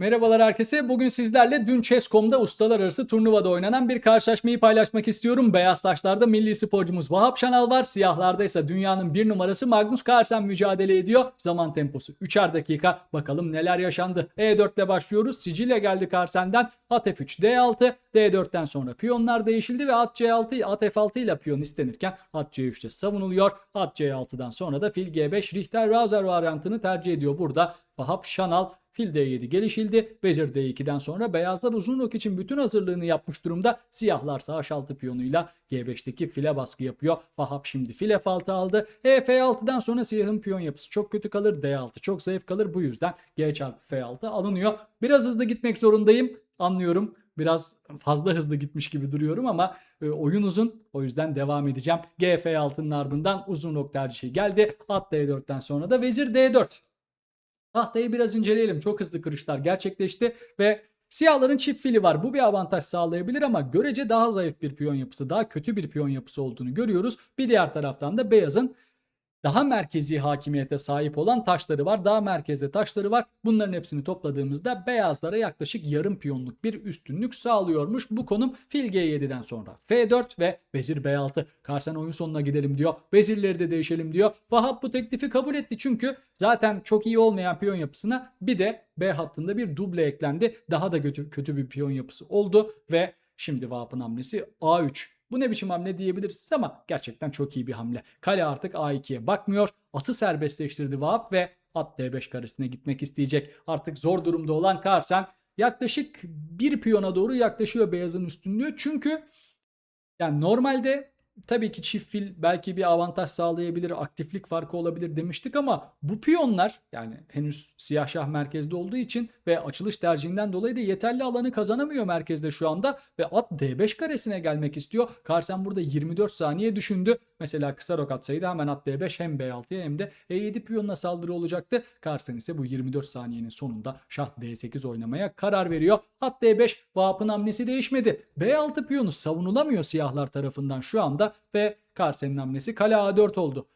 Merhabalar herkese. Bugün sizlerle dün Chess.com'da ustalar arası turnuvada oynanan bir karşılaşmayı paylaşmak istiyorum. Beyaz taşlarda milli sporcumuz Vahap Şanal var. Siyahlarda ise dünyanın bir numarası Magnus Carlsen mücadele ediyor. Zaman temposu 3'er dakika. Bakalım neler yaşandı. E4 ile başlıyoruz. Sicilya geldi Carlsen'den. At F3, D6, D4'ten sonra piyonlar değişildi ve at C6, at F6 ile piyon istenirken at C3'te savunuluyor. At C6'dan sonra da fil G5 Richter-Rauser varyantını tercih ediyor burada. Vahap Şanal Fil D7 gelişildi. Vezir D2'den sonra beyazlar uzun ok için bütün hazırlığını yapmış durumda. Siyahlarsa H6 piyonuyla G5'teki file baskı yapıyor. Vahap şimdi fil F6 aldı. E F6'dan sonra siyahın piyon yapısı çok kötü kalır. D6 çok zayıf kalır. Bu yüzden G çarpı F6 alınıyor. Biraz hızlı gitmek zorundayım. Anlıyorum. Biraz fazla hızlı gitmiş gibi duruyorum ama e, oyun uzun. O yüzden devam edeceğim. G F6'nın ardından uzun ok tercihi geldi. At D4'ten sonra da vezir D4. Tahtayı biraz inceleyelim. Çok hızlı kırışlar gerçekleşti ve siyahların çift fili var. Bu bir avantaj sağlayabilir ama görece daha zayıf bir piyon yapısı, daha kötü bir piyon yapısı olduğunu görüyoruz. Bir diğer taraftan da beyazın daha merkezi hakimiyete sahip olan taşları var. Daha merkezde taşları var. Bunların hepsini topladığımızda beyazlara yaklaşık yarım piyonluk bir üstünlük sağlıyormuş. Bu konum fil G7'den sonra F4 ve vezir B6. Karsen oyun sonuna gidelim diyor. Vezirleri de değişelim diyor. Vahap bu teklifi kabul etti çünkü zaten çok iyi olmayan piyon yapısına bir de B hattında bir duble eklendi. Daha da kötü, kötü bir piyon yapısı oldu ve şimdi Vahap'ın hamlesi A3. Bu ne biçim hamle diyebilirsiniz ama gerçekten çok iyi bir hamle. Kale artık A2'ye bakmıyor. Atı serbestleştirdi Vahap ve at D5 karesine gitmek isteyecek. Artık zor durumda olan Karsen yaklaşık bir piyona doğru yaklaşıyor beyazın üstünlüğü. Çünkü yani normalde tabii ki çift fil belki bir avantaj sağlayabilir, aktiflik farkı olabilir demiştik ama bu piyonlar yani henüz siyah şah merkezde olduğu için ve açılış tercihinden dolayı da yeterli alanı kazanamıyor merkezde şu anda ve at D5 karesine gelmek istiyor. Carlsen burada 24 saniye düşündü. Mesela kısa rok atsaydı hemen at D5 hem B6'ya hem de E7 piyonuna saldırı olacaktı. Carlsen ise bu 24 saniyenin sonunda şah D8 oynamaya karar veriyor. At D5 Vahap'ın hamlesi değişmedi. B6 piyonu savunulamıyor siyahlar tarafından şu anda ve Carlsen'in hamlesi kale A4 oldu.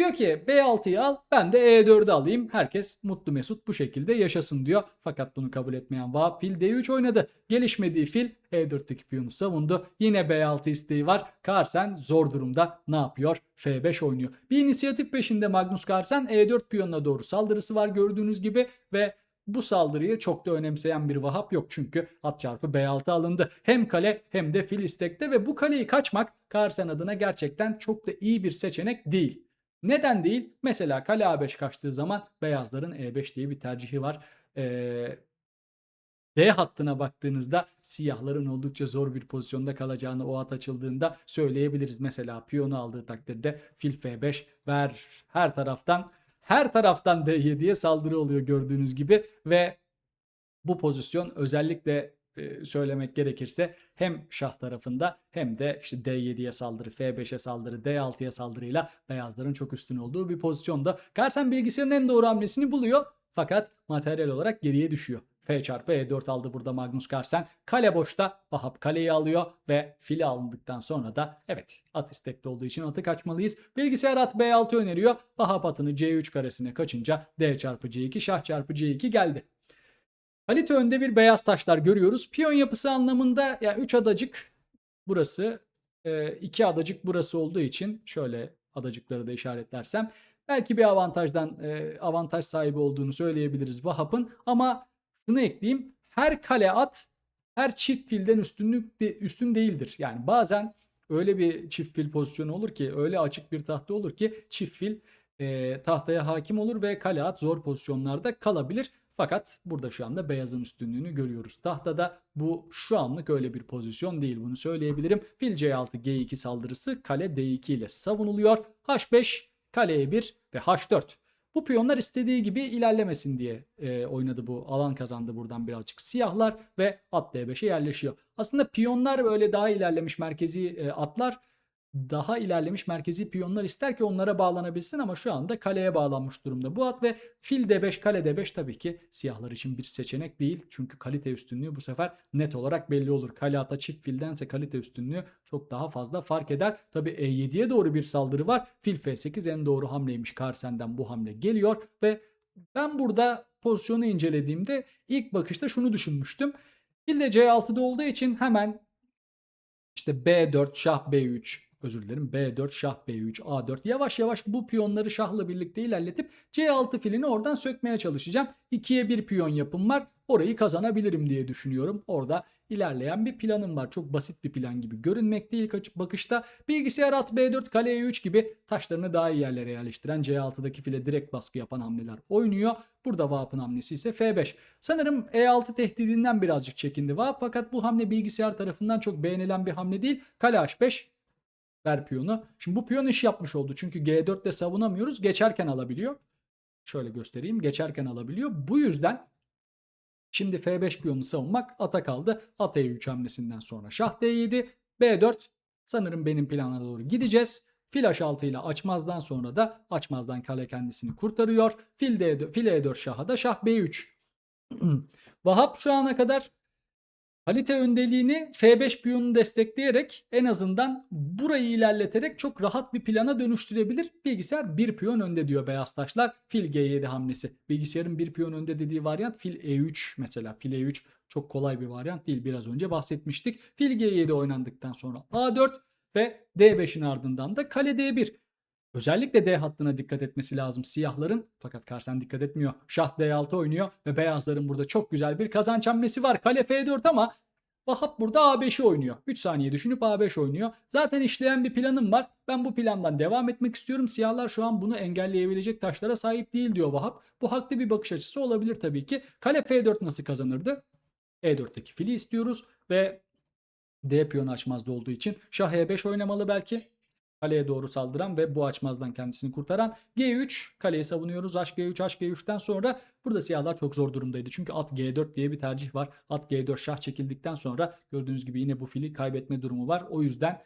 Diyor ki B6'yı al ben de E4'ü alayım. Herkes mutlu mesut bu şekilde yaşasın diyor. Fakat bunu kabul etmeyen Vahap fil D3 oynadı. Gelişmediği fil E4'teki piyonu savundu. Yine B6 isteği var. Carlsen zor durumda ne yapıyor? F5 oynuyor. Bir inisiyatif peşinde Magnus Carlsen E4 piyonuna doğru saldırısı var gördüğünüz gibi ve bu saldırıyı çok da önemseyen bir Vahap yok çünkü at çarpı B6 alındı. Hem kale hem de fil istekte ve bu kaleyi kaçmak Carlsen adına gerçekten çok da iyi bir seçenek değil. Neden değil? Mesela kale A5 kaçtığı zaman beyazların E5 diye bir tercihi var. Ee, D hattına baktığınızda siyahların oldukça zor bir pozisyonda kalacağını o at açıldığında söyleyebiliriz. Mesela piyonu aldığı takdirde fil F5 ver her taraftan her taraftan D7'ye saldırı oluyor gördüğünüz gibi ve bu pozisyon özellikle e, söylemek gerekirse hem şah tarafında hem de işte D7'ye saldırı, F5'e saldırı, D6'ya saldırıyla beyazların çok üstün olduğu bir pozisyonda. Carlsen bilgisayarın en doğru hamlesini buluyor fakat materyal olarak geriye düşüyor. F çarpı E4 aldı burada Magnus Carlsen. Kale boşta. Vahap kaleyi alıyor ve fili alındıktan sonra da evet at istekli olduğu için atı kaçmalıyız. Bilgisayar at B6 öneriyor. Vahap atını C3 karesine kaçınca D çarpı C2 şah çarpı C2 geldi. Kalite önde bir beyaz taşlar görüyoruz. Piyon yapısı anlamında ya yani 3 adacık burası, 2 adacık burası olduğu için şöyle adacıkları da işaretlersem belki bir avantajdan avantaj sahibi olduğunu söyleyebiliriz Vahap'ın ama şunu ekleyeyim. Her kale at her çift filden üstünlük de, üstün değildir. Yani bazen öyle bir çift fil pozisyonu olur ki öyle açık bir tahta olur ki çift fil e, tahtaya hakim olur ve kale at zor pozisyonlarda kalabilir. Fakat burada şu anda beyazın üstünlüğünü görüyoruz. Tahtada bu şu anlık öyle bir pozisyon değil bunu söyleyebilirim. Fil C6 G2 saldırısı kale D2 ile savunuluyor. H5 kale E1 ve H4. Bu piyonlar istediği gibi ilerlemesin diye e, oynadı bu. Alan kazandı buradan birazcık. Siyahlar ve at D5'e yerleşiyor. Aslında piyonlar böyle daha ilerlemiş merkezi e, atlar daha ilerlemiş merkezi piyonlar ister ki onlara bağlanabilsin ama şu anda kaleye bağlanmış durumda bu at ve fil d5 kale d5 tabii ki siyahlar için bir seçenek değil. Çünkü kalite üstünlüğü bu sefer net olarak belli olur. Kale ata çift fildense kalite üstünlüğü çok daha fazla fark eder. Tabii e7'ye doğru bir saldırı var. Fil f8 en doğru hamleymiş. Carlsen'den bu hamle geliyor ve ben burada pozisyonu incelediğimde ilk bakışta şunu düşünmüştüm. Fil de C6'da olduğu için hemen işte B4, şah B3, özür dilerim B4, şah B3, A4 yavaş yavaş bu piyonları şahla birlikte ilerletip C6 filini oradan sökmeye çalışacağım. 2'ye 1 piyon yapım var. Orayı kazanabilirim diye düşünüyorum. Orada ilerleyen bir planım var. Çok basit bir plan gibi görünmekte ilk bakışta. Bilgisayar at B4, kale E3 gibi taşlarını daha iyi yerlere yerleştiren C6'daki file direkt baskı yapan hamleler oynuyor. Burada Vahap'ın hamlesi ise F5. Sanırım E6 tehdidinden birazcık çekindi Vahap fakat bu hamle bilgisayar tarafından çok beğenilen bir hamle değil. Kale H5 ver piyonu. Şimdi bu piyon iş yapmış oldu. Çünkü G4 ile savunamıyoruz. Geçerken alabiliyor. Şöyle göstereyim. Geçerken alabiliyor. Bu yüzden şimdi F5 piyonunu savunmak ata kaldı. At E3 hamlesinden sonra şah D7, B4 sanırım benim plana doğru gideceğiz. Fil H6 ile açmazdan sonra da açmazdan kale kendisini kurtarıyor. Fil, D4, fil E4 şaha da şah B3. Vahap şu ana kadar Kalite öndeliğini F5 piyonunu destekleyerek en azından burayı ilerleterek çok rahat bir plana dönüştürebilir. Bilgisayar bir piyon önde diyor beyaz taşlar. Fil G7 hamlesi. Bilgisayarın bir piyon önde dediği varyant fil E3 mesela. Fil E3 çok kolay bir varyant değil. Biraz önce bahsetmiştik. Fil G7 oynandıktan sonra A4 ve D5'in ardından da kale D1. Özellikle D hattına dikkat etmesi lazım siyahların. Fakat Karsen dikkat etmiyor. Şah D6 oynuyor ve beyazların burada çok güzel bir kazanç hamlesi var. Kale F4 ama Vahap burada A5'i oynuyor. 3 saniye düşünüp A5 oynuyor. Zaten işleyen bir planım var. Ben bu plandan devam etmek istiyorum. Siyahlar şu an bunu engelleyebilecek taşlara sahip değil diyor Vahap. Bu haklı bir bakış açısı olabilir tabii ki. Kale F4 nasıl kazanırdı? E4'teki fili istiyoruz ve D piyonu açmazda olduğu için Şah E5 oynamalı belki kaleye doğru saldıran ve bu açmazdan kendisini kurtaran G3 kaleyi savunuyoruz. HG3 HG3'ten sonra burada siyahlar çok zor durumdaydı. Çünkü at G4 diye bir tercih var. At G4 şah çekildikten sonra gördüğünüz gibi yine bu fili kaybetme durumu var. O yüzden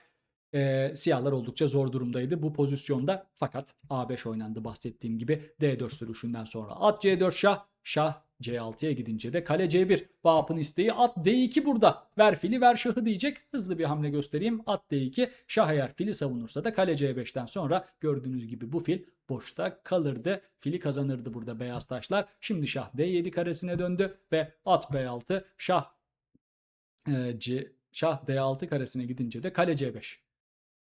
e, siyahlar oldukça zor durumdaydı bu pozisyonda. Fakat A5 oynandı bahsettiğim gibi D4 sürüşünden sonra. At C4 şah, şah C6'ya gidince de kale C1. Vahap'ın isteği at D2 burada. Ver fili ver şahı diyecek. Hızlı bir hamle göstereyim. At D2. Şah eğer fili savunursa da kale C5'ten sonra gördüğünüz gibi bu fil boşta kalırdı. Fili kazanırdı burada beyaz taşlar. Şimdi şah D7 karesine döndü ve at B6 şah e, C, şah D6 karesine gidince de kale C5.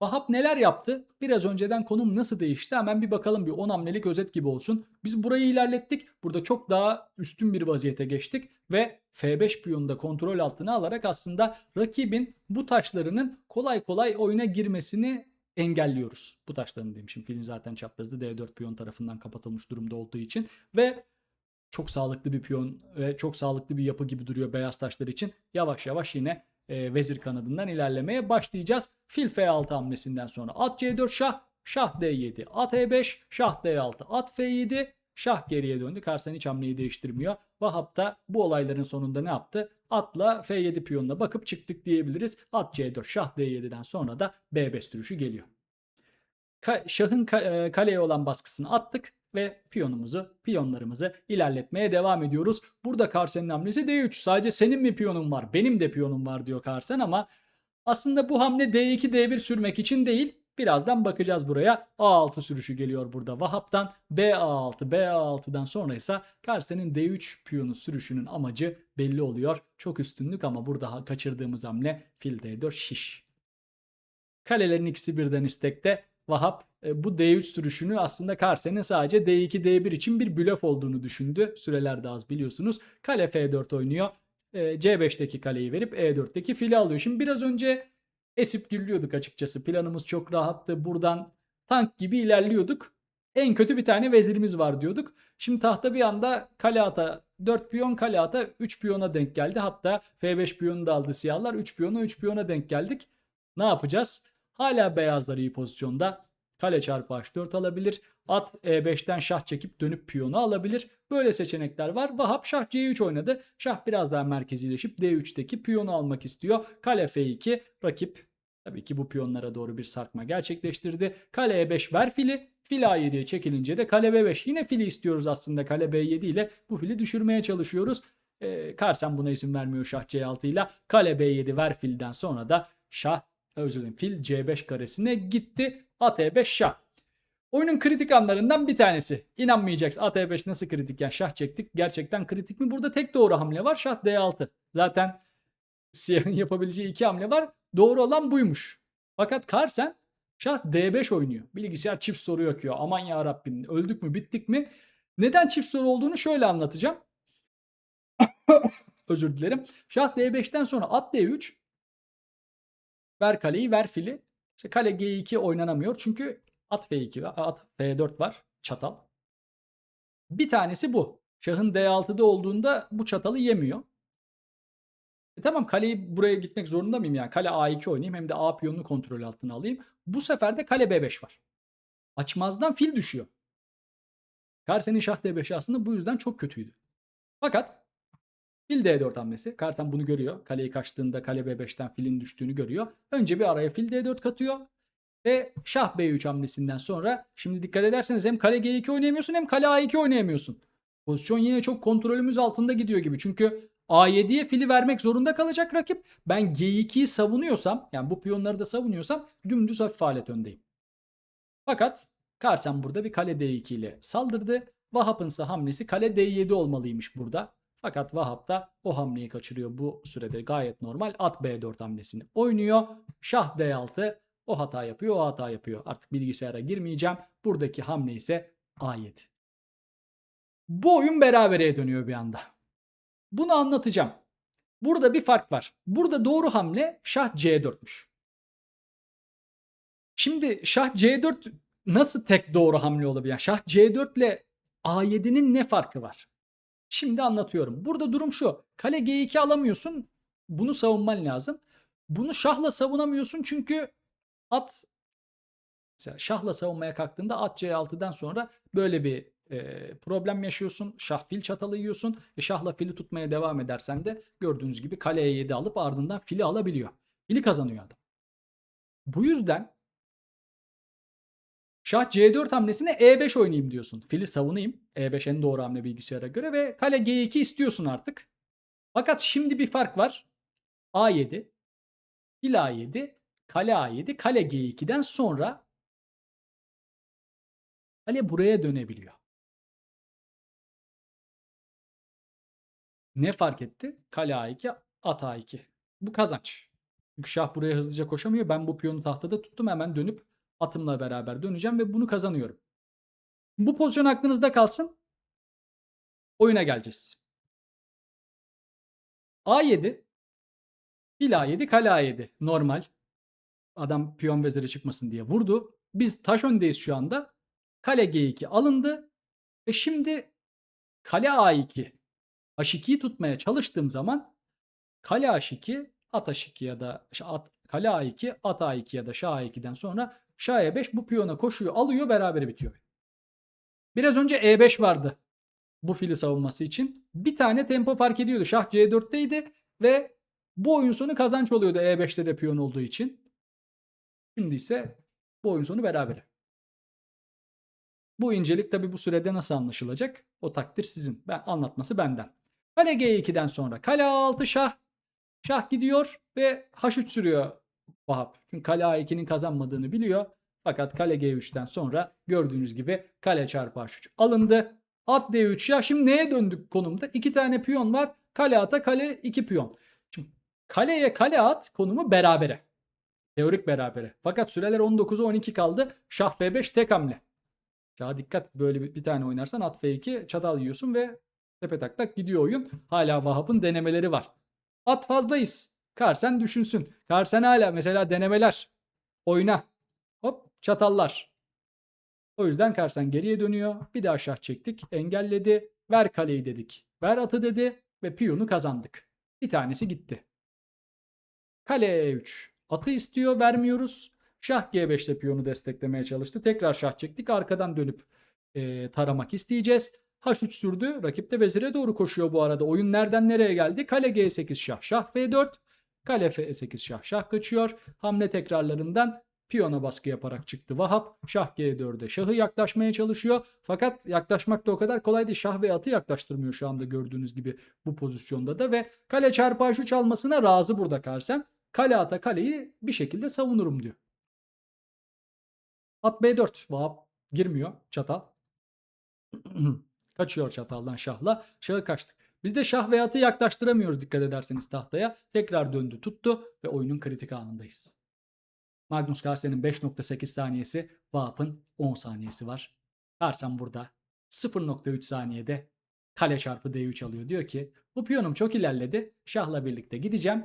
Vahap neler yaptı? Biraz önceden konum nasıl değişti? Hemen bir bakalım bir 10 hamlelik özet gibi olsun. Biz burayı ilerlettik. Burada çok daha üstün bir vaziyete geçtik ve F5 piyonunu da kontrol altına alarak aslında rakibin bu taşlarının kolay kolay oyuna girmesini engelliyoruz. Bu taşların demişim. Filin zaten çaprazı D4 piyon tarafından kapatılmış durumda olduğu için ve çok sağlıklı bir piyon ve çok sağlıklı bir yapı gibi duruyor beyaz taşlar için. Yavaş yavaş yine e, vezir kanadından ilerlemeye başlayacağız. Fil F6 hamlesinden sonra at C4 şah, şah D7, at E5, şah D6, at F7, şah geriye döndü. Karsan hiç hamleyi değiştirmiyor. Vahap da bu olayların sonunda ne yaptı? Atla F7 piyonuna bakıp çıktık diyebiliriz. At C4, şah D7'den sonra da B5 sürüşü geliyor. Şahın e, kaleye olan baskısını attık ve piyonumuzu, piyonlarımızı ilerletmeye devam ediyoruz. Burada Karsen'in hamlesi D3. Sadece senin mi piyonun var? Benim de piyonum var diyor Karsen ama aslında bu hamle D2, D1 sürmek için değil. Birazdan bakacağız buraya. A6 sürüşü geliyor burada Vahap'tan. BA6, BA6'dan sonra ise Karsen'in D3 piyonu sürüşünün amacı belli oluyor. Çok üstünlük ama burada kaçırdığımız hamle fil D4 şiş. Kalelerin ikisi birden istekte. Vahap e, bu D3 sürüşünü aslında Karsen'in sadece D2 D1 için bir blöf olduğunu düşündü. Süreler de az biliyorsunuz. Kale F4 oynuyor. E, C5'teki kaleyi verip E4'teki fili alıyor. Şimdi biraz önce esip gülüyorduk açıkçası. Planımız çok rahattı. Buradan tank gibi ilerliyorduk. En kötü bir tane vezirimiz var diyorduk. Şimdi tahta bir anda kale ata 4 piyon kale ata 3 piyona denk geldi. Hatta F5 piyonu da aldı siyahlar. 3 piyona 3 piyona denk geldik. Ne yapacağız? Hala beyazlar iyi pozisyonda. Kale çarpı H4 alabilir. At E5'ten şah çekip dönüp piyonu alabilir. Böyle seçenekler var. Vahap şah C3 oynadı. Şah biraz daha merkezileşip D3'teki piyonu almak istiyor. Kale F2 rakip tabii ki bu piyonlara doğru bir sarkma gerçekleştirdi. Kale E5 ver fili. Fil A7'ye çekilince de kale B5. Yine fili istiyoruz aslında kale B7 ile. Bu fili düşürmeye çalışıyoruz. Ee, Karsen buna isim vermiyor şah C6 ile. Kale B7 ver filden sonra da şah özür dilerim fil C5 karesine gitti. At E5 şah. Oyunun kritik anlarından bir tanesi. İnanmayacaksın. At E5 nasıl kritik? Yani şah çektik. Gerçekten kritik mi? Burada tek doğru hamle var. Şah D6. Zaten siyahın yapabileceği iki hamle var. Doğru olan buymuş. Fakat Carlsen şah D5 oynuyor. Bilgisayar çift soru yakıyor. Aman ya Rabbim öldük mü bittik mi? Neden çift soru olduğunu şöyle anlatacağım. Özür dilerim. Şah D5'ten sonra at D3. Ver kaleyi ver fili. İşte kale G2 oynanamıyor. Çünkü at F2 var. At F4 var. Çatal. Bir tanesi bu. Şahın D6'da olduğunda bu çatalı yemiyor. E tamam kaleyi buraya gitmek zorunda mıyım yani? Kale A2 oynayayım hem de A piyonunu kontrol altına alayım. Bu sefer de kale B5 var. Açmazdan fil düşüyor. Karsen'in şah D5'i aslında bu yüzden çok kötüydü. Fakat fil D4 hamlesi. Karsen bunu görüyor. Kaleyi kaçtığında kale B5'ten filin düştüğünü görüyor. Önce bir araya fil D4 katıyor. Ve şah B3 hamlesinden sonra şimdi dikkat ederseniz hem kale G2 oynayamıyorsun hem kale A2 oynayamıyorsun. Pozisyon yine çok kontrolümüz altında gidiyor gibi. Çünkü A7'ye fili vermek zorunda kalacak rakip. Ben G2'yi savunuyorsam yani bu piyonları da savunuyorsam dümdüz hafif alet öndeyim. Fakat Carlsen burada bir kale D2 ile saldırdı. Vahap'ın hamlesi kale D7 olmalıymış burada. Fakat Vahap da o hamleyi kaçırıyor. Bu sürede gayet normal. At B4 hamlesini oynuyor. Şah D6 o hata yapıyor, o hata yapıyor. Artık bilgisayara girmeyeceğim. Buradaki hamle ise A7. Bu oyun berabereye dönüyor bir anda. Bunu anlatacağım. Burada bir fark var. Burada doğru hamle şah C4'müş. Şimdi şah C4 nasıl tek doğru hamle olabilir? Şah C4 ile A7'nin ne farkı var? Şimdi anlatıyorum. Burada durum şu. Kale G2 alamıyorsun. Bunu savunman lazım. Bunu şahla savunamıyorsun çünkü at mesela şahla savunmaya kalktığında at C6'dan sonra böyle bir e, problem yaşıyorsun. Şah fil çatalı yiyorsun. E, şahla fili tutmaya devam edersen de gördüğünüz gibi kaleye 7 alıp ardından fili alabiliyor. Fili kazanıyor adam. Bu yüzden Şah C4 hamlesine E5 oynayayım diyorsun. Fili savunayım. E5 en doğru hamle bilgisayara göre ve kale G2 istiyorsun artık. Fakat şimdi bir fark var. A7, fil A7, kale A7, kale G2'den sonra kale buraya dönebiliyor. Ne fark etti? Kale A2, at A2. Bu kazanç. Çünkü şah buraya hızlıca koşamıyor. Ben bu piyonu tahtada tuttum. Hemen dönüp atımla beraber döneceğim ve bunu kazanıyorum. Bu pozisyon aklınızda kalsın. Oyuna geleceğiz. A7 fil A7 kale A7 normal. Adam piyon veziri çıkmasın diye vurdu. Biz taş öndeyiz şu anda. Kale G2 alındı. Ve şimdi kale A2 H2'yi tutmaya çalıştığım zaman kale H2 at H2 ya da at, kale A2 at A2 ya da şah A2'den sonra şah E5 bu piyona koşuyor alıyor beraber bitiyor. Biraz önce E5 vardı bu fili savunması için. Bir tane tempo fark ediyordu. Şah C4'teydi ve bu oyun sonu kazanç oluyordu E5'te de piyon olduğu için. Şimdi ise bu oyun sonu berabere. Bu incelik tabi bu sürede nasıl anlaşılacak? O takdir sizin. Ben anlatması benden. Kale G2'den sonra kale A6 şah. Şah gidiyor ve H3 sürüyor Vahap. Çünkü kale A2'nin kazanmadığını biliyor. Fakat kale G3'ten sonra gördüğünüz gibi kale çarpı H3 alındı. At D3 ya şimdi neye döndük konumda? İki tane piyon var. Kale ata kale iki piyon. Şimdi kaleye kale at konumu berabere. Teorik berabere. Fakat süreler 19'a 12 kaldı. Şah F5 tek hamle. Ya dikkat böyle bir, bir tane oynarsan at F2 çatal yiyorsun ve tepe tak tak gidiyor oyun. Hala Vahap'ın denemeleri var. At fazlayız. Karsen düşünsün. Karsen hala mesela denemeler. Oyna. Hop çatallar. O yüzden Karsen geriye dönüyor. Bir daha şah çektik. Engelledi. Ver kaleyi dedik. Ver atı dedi ve piyonu kazandık. Bir tanesi gitti. Kale E3. Atı istiyor vermiyoruz. Şah G5'te piyonu desteklemeye çalıştı. Tekrar şah çektik. Arkadan dönüp e, taramak isteyeceğiz. H3 sürdü. Rakip de vezire doğru koşuyor bu arada. Oyun nereden nereye geldi? Kale G8 şah. Şah F4. Kale F8 şah. Şah kaçıyor. Hamle tekrarlarından piyona baskı yaparak çıktı Vahap. Şah G4'e şahı yaklaşmaya çalışıyor. Fakat yaklaşmak da o kadar kolay değil. Şah ve atı yaklaştırmıyor şu anda gördüğünüz gibi bu pozisyonda da. Ve kale çarpı H3 almasına razı burada Karsen. Kale ata kaleyi bir şekilde savunurum diyor. At B4. Vahap Girmiyor çatal. Kaçıyor çataldan şahla. Şahı kaçtık. Biz de şah ve atı yaklaştıramıyoruz dikkat ederseniz tahtaya. Tekrar döndü tuttu ve oyunun kritik anındayız. Magnus Carlsen'in 5.8 saniyesi, Vahap'ın 10 saniyesi var. Carlsen burada 0.3 saniyede kale çarpı D3 alıyor. Diyor ki bu piyonum çok ilerledi. Şahla birlikte gideceğim.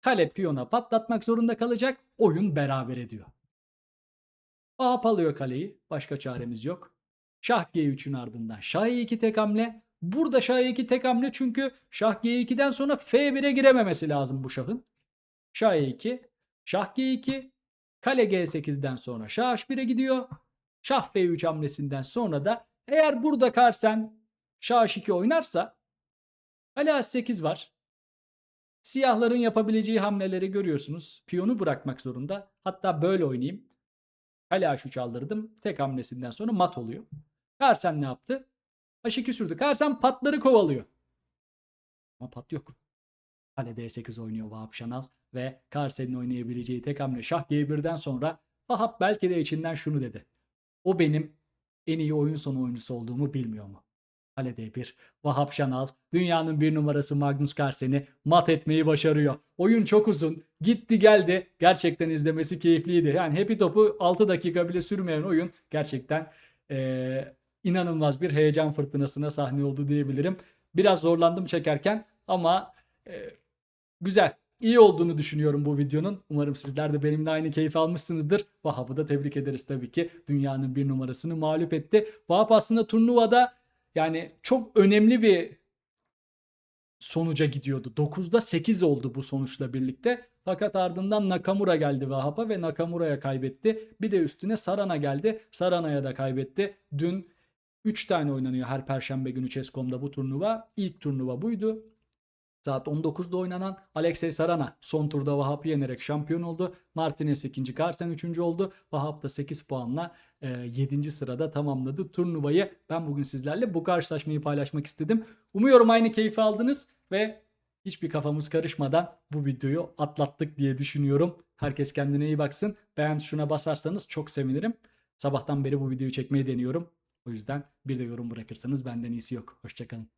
Kale piyona patlatmak zorunda kalacak. Oyun beraber ediyor. Vahap alıyor kaleyi. Başka çaremiz yok. Şah G3'ün ardından Şah E2 tek hamle. Burada Şah E2 tek hamle çünkü Şah G2'den sonra F1'e girememesi lazım bu şahın. Şah E2, Şah G2, Kale G8'den sonra Şah H1'e gidiyor. Şah F3 hamlesinden sonra da eğer burada Carlsen Şah H2 oynarsa Kale H8 var. Siyahların yapabileceği hamleleri görüyorsunuz. Piyonu bırakmak zorunda. Hatta böyle oynayayım. Kale H3 aldırdım. Tek hamlesinden sonra mat oluyor. Carlsen ne yaptı? H2 sürdü. Carlsen patları kovalıyor. Ama pat yok. Kale D8 oynuyor Vahap Şanal ve Carlsen'in oynayabileceği tek hamle Şah G1'den sonra Vahap belki de içinden şunu dedi. O benim en iyi oyun sonu oyuncusu olduğumu bilmiyor mu? Kale D1. Vahap Şanal dünyanın bir numarası Magnus Carlsen'i mat etmeyi başarıyor. Oyun çok uzun. Gitti geldi. Gerçekten izlemesi keyifliydi. Yani Happy Top'u 6 dakika bile sürmeyen oyun gerçekten eee, inanılmaz bir heyecan fırtınasına sahne oldu diyebilirim. Biraz zorlandım çekerken ama e, güzel. İyi olduğunu düşünüyorum bu videonun. Umarım sizler de benimle aynı keyif almışsınızdır. Vahap'ı da tebrik ederiz tabii ki. Dünyanın bir numarasını mağlup etti. Vahap aslında turnuvada yani çok önemli bir sonuca gidiyordu. 9'da 8 oldu bu sonuçla birlikte. Fakat ardından Nakamura geldi Vahap'a ve Nakamura'ya kaybetti. Bir de üstüne Sarana geldi. Sarana'ya da kaybetti. Dün 3 tane oynanıyor her perşembe günü Chess.com'da bu turnuva. İlk turnuva buydu. Saat 19'da oynanan Alexey Sarana son turda Vahap'ı yenerek şampiyon oldu. Martinez ikinci, Carlsen üçüncü oldu. Vahap da 8 puanla 7. sırada tamamladı turnuvayı. Ben bugün sizlerle bu karşılaşmayı paylaşmak istedim. Umuyorum aynı keyfi aldınız ve hiçbir kafamız karışmadan bu videoyu atlattık diye düşünüyorum. Herkes kendine iyi baksın. Beğen tuşuna basarsanız çok sevinirim. Sabahtan beri bu videoyu çekmeyi deniyorum. O yüzden bir de yorum bırakırsanız benden iyisi yok. Hoşçakalın.